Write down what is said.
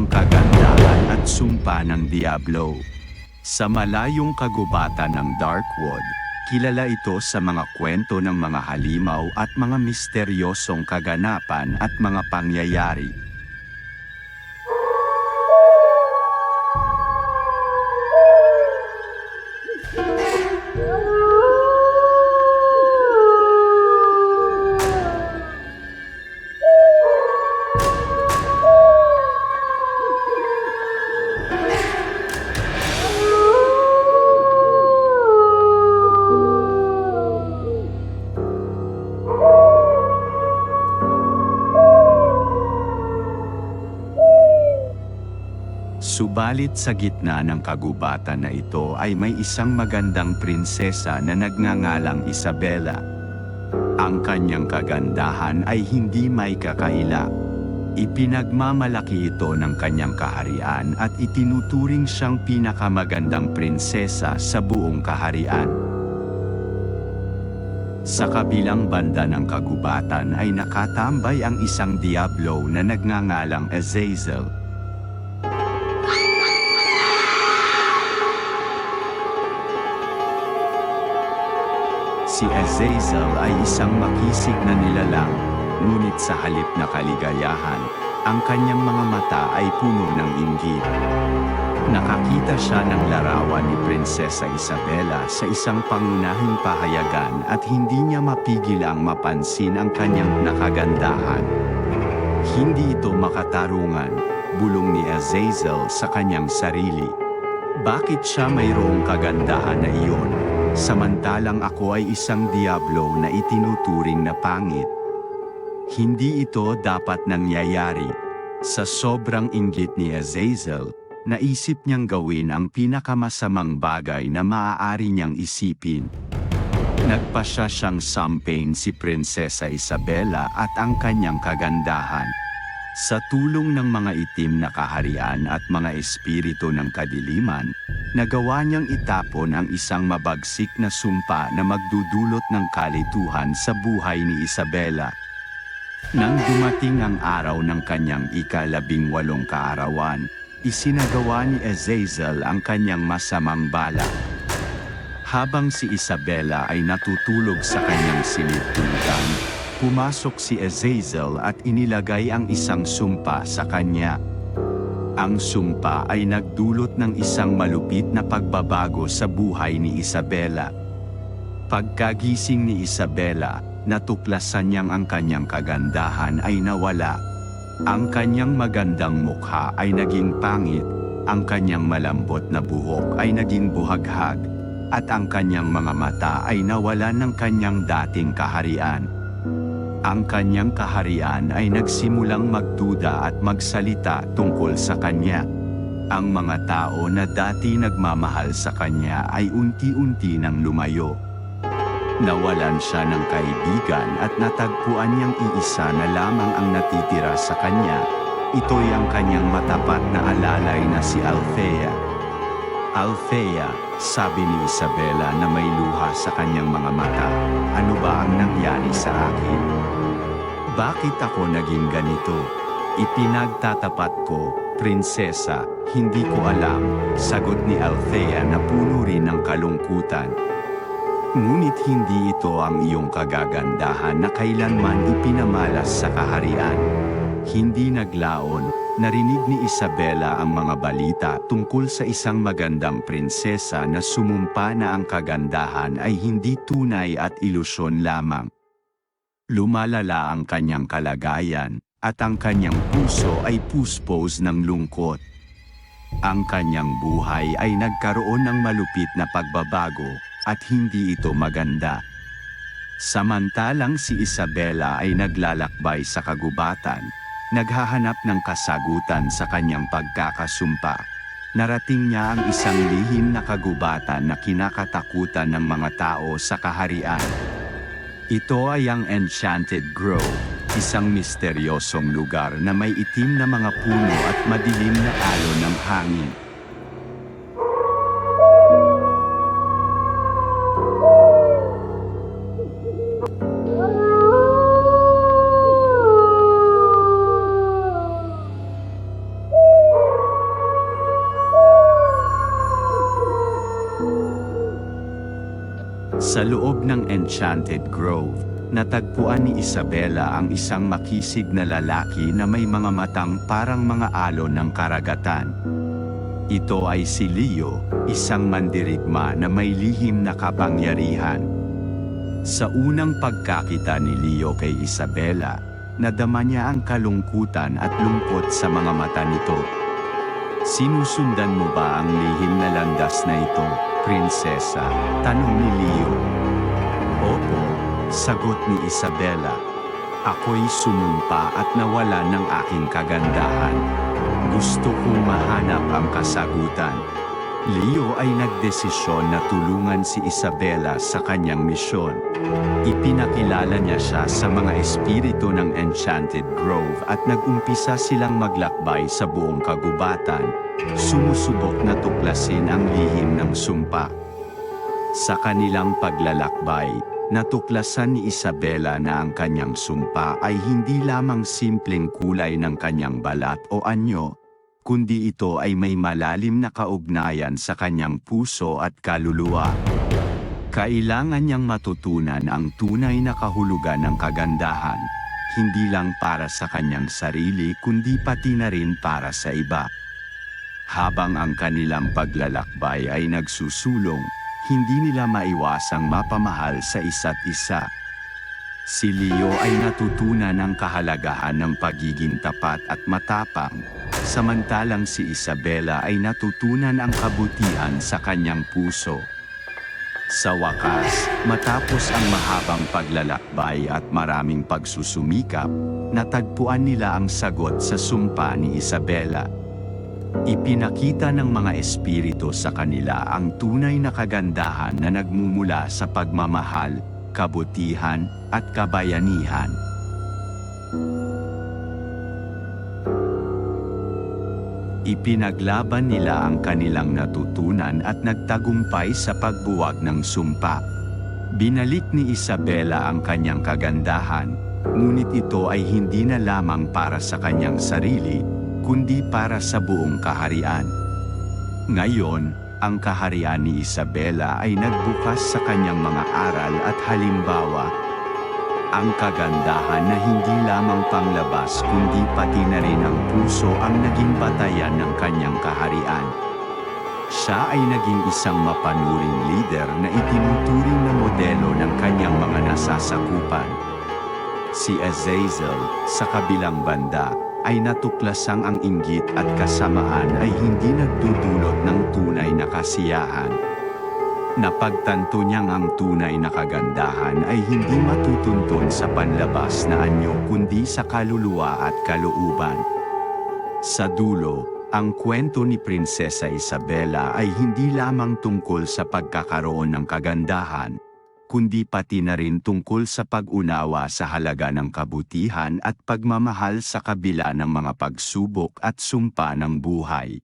ang kagandahan at sumpa ng Diablo. Sa malayong kagubatan ng Darkwood, kilala ito sa mga kwento ng mga halimaw at mga misteryosong kaganapan at mga pangyayari. Subalit sa gitna ng kagubatan na ito ay may isang magandang prinsesa na nagngangalang Isabela. Ang kanyang kagandahan ay hindi may kakaila. Ipinagmamalaki ito ng kanyang kaharian at itinuturing siyang pinakamagandang prinsesa sa buong kaharian. Sa kabilang banda ng kagubatan ay nakatambay ang isang diablo na nagngangalang Azazel. Si Azazel ay isang makisig na nilalang, ngunit sa halip na kaligayahan, ang kanyang mga mata ay puno ng inggit. Nakakita siya ng larawan ni Prinsesa Isabela sa isang pangunahing pahayagan at hindi niya mapigil ang mapansin ang kanyang nakagandahan. Hindi ito makatarungan, bulong ni Azazel sa kanyang sarili. Bakit siya mayroong kagandahan na iyon, samantalang ako ay isang diablo na itinuturing na pangit? Hindi ito dapat nangyayari. Sa sobrang inggit ni Azazel, naisip niyang gawin ang pinakamasamang bagay na maaari niyang isipin. Nagpasya siyang sampain si Prinsesa Isabela at ang kanyang kagandahan. Sa tulong ng mga itim na kaharian at mga espiritu ng kadiliman, nagawa niyang itapon ang isang mabagsik na sumpa na magdudulot ng kalituhan sa buhay ni Isabela. Nang dumating ang araw ng kanyang ikalabing walong kaarawan, isinagawa ni Azazel ang kanyang masamang balak. Habang si Isabela ay natutulog sa kanyang silid-tulugan, pumasok si Azazel at inilagay ang isang sumpa sa kanya. Ang sumpa ay nagdulot ng isang malupit na pagbabago sa buhay ni Isabela. Pagkagising ni Isabela, natuklasan niyang ang kanyang kagandahan ay nawala. Ang kanyang magandang mukha ay naging pangit, ang kanyang malambot na buhok ay naging buhaghag, at ang kanyang mga mata ay nawalan ng kanyang dating kaharian. Ang kanyang kaharian ay nagsimulang magduda at magsalita tungkol sa kanya. Ang mga tao na dati nagmamahal sa kanya ay unti-unti nang lumayo. Nawalan siya ng kaibigan at natagpuan niyang iisa na lamang ang natitira sa kanya. Ito'y ang kanyang matapat na alalay na si Althea. Althea, sabi ni Isabela na may luha sa kanyang mga mata, ano ba ang nangyari sa akin? Bakit ako naging ganito? Ipinagtatapat ko, prinsesa, hindi ko alam, sagot ni Althea na puno rin ng kalungkutan. Ngunit hindi ito ang iyong kagagandahan na kailanman ipinamalas sa kaharian. Hindi naglaon, narinig ni Isabela ang mga balita tungkol sa isang magandang prinsesa na sumumpa na ang kagandahan ay hindi tunay at ilusyon lamang. Lumalala ang kanyang kalagayan, at ang kanyang puso ay puspos ng lungkot. Ang kanyang buhay ay nagkaroon ng malupit na pagbabago, at hindi ito maganda. Samantalang si Isabela ay naglalakbay sa kagubatan, naghahanap ng kasagutan sa kanyang pagkakasumpa. Narating niya ang isang lihim na kagubatan na kinakatakutan ng mga tao sa kaharian. Ito ay ang Enchanted Grove, isang misteryosong lugar na may itim na mga puno at madilim na alon ng hangin. Sa loob ng Enchanted Grove, natagpuan ni Isabella ang isang makisig na lalaki na may mga matang parang mga alon ng karagatan. Ito ay si Leo, isang mandirigma na may lihim na kapangyarihan. Sa unang pagkakita ni Leo kay Isabella, nadama niya ang kalungkutan at lungkot sa mga mata nito. Sinusundan mo ba ang lihim na landas na ito, prinsesa? Tanong ni Leo. Opo, sagot ni Isabella. Ako'y sumumpa at nawala ng aking kagandahan. Gusto kong mahanap ang kasagutan. Leo ay nagdesisyon na tulungan si Isabella sa kanyang misyon. Ipinakilala niya siya sa mga espiritu ng Enchanted Grove at nagumpisa silang maglakbay sa buong kagubatan, sumusubok na tuklasin ang lihim ng sumpa. Sa kanilang paglalakbay, natuklasan ni Isabella na ang kanyang sumpa ay hindi lamang simpleng kulay ng kanyang balat o anyo, kundi ito ay may malalim na kaugnayan sa kanyang puso at kaluluwa. Kailangan niyang matutunan ang tunay na kahulugan ng kagandahan, hindi lang para sa kanyang sarili kundi pati na rin para sa iba. Habang ang kanilang paglalakbay ay nagsusulong, hindi nila maiwasang mapamahal sa isa't isa. Si Leo ay natutunan ang kahalagahan ng pagiging tapat at matapang, samantalang si Isabella ay natutunan ang kabutihan sa kanyang puso. Sa wakas, matapos ang mahabang paglalakbay at maraming pagsusumikap, natagpuan nila ang sagot sa sumpa ni Isabella. Ipinakita ng mga espiritu sa kanila ang tunay na kagandahan na nagmumula sa pagmamahal, kabutihan, at kabayanihan. Ipinaglaban nila ang kanilang natutunan at nagtagumpay sa pagbuwag ng sumpa. Binalik ni Isabella ang kanyang kagandahan, ngunit ito ay hindi na lamang para sa kanyang sarili, kundi para sa buong kaharian. Ngayon, ang kaharian ni Isabella ay nagbukas sa kanyang mga aral at halimbawa. Ang kagandahan na hindi lamang panglabas kundi pati na rin ang puso ang naging batayan ng kanyang kaharian. Siya ay naging isang mapanuring leader na itinuturing na modelo ng kanyang mga nasasakupan. Si Azazel, sa kabilang banda, ay natuklasang ang inggit at kasamaan ay hindi nagdudulot ng tunay na kasiyahan. Napagtanto niyang ang tunay na kagandahan ay hindi matutuntun sa panlabas na anyo kundi sa kaluluwa at kalooban. Sa dulo, ang kwento ni Prinsesa Isabella ay hindi lamang tungkol sa pagkakaroon ng kagandahan, kundi pati na rin tungkol sa pag-unawa sa halaga ng kabutihan at pagmamahal sa kabila ng mga pagsubok at sumpa ng buhay.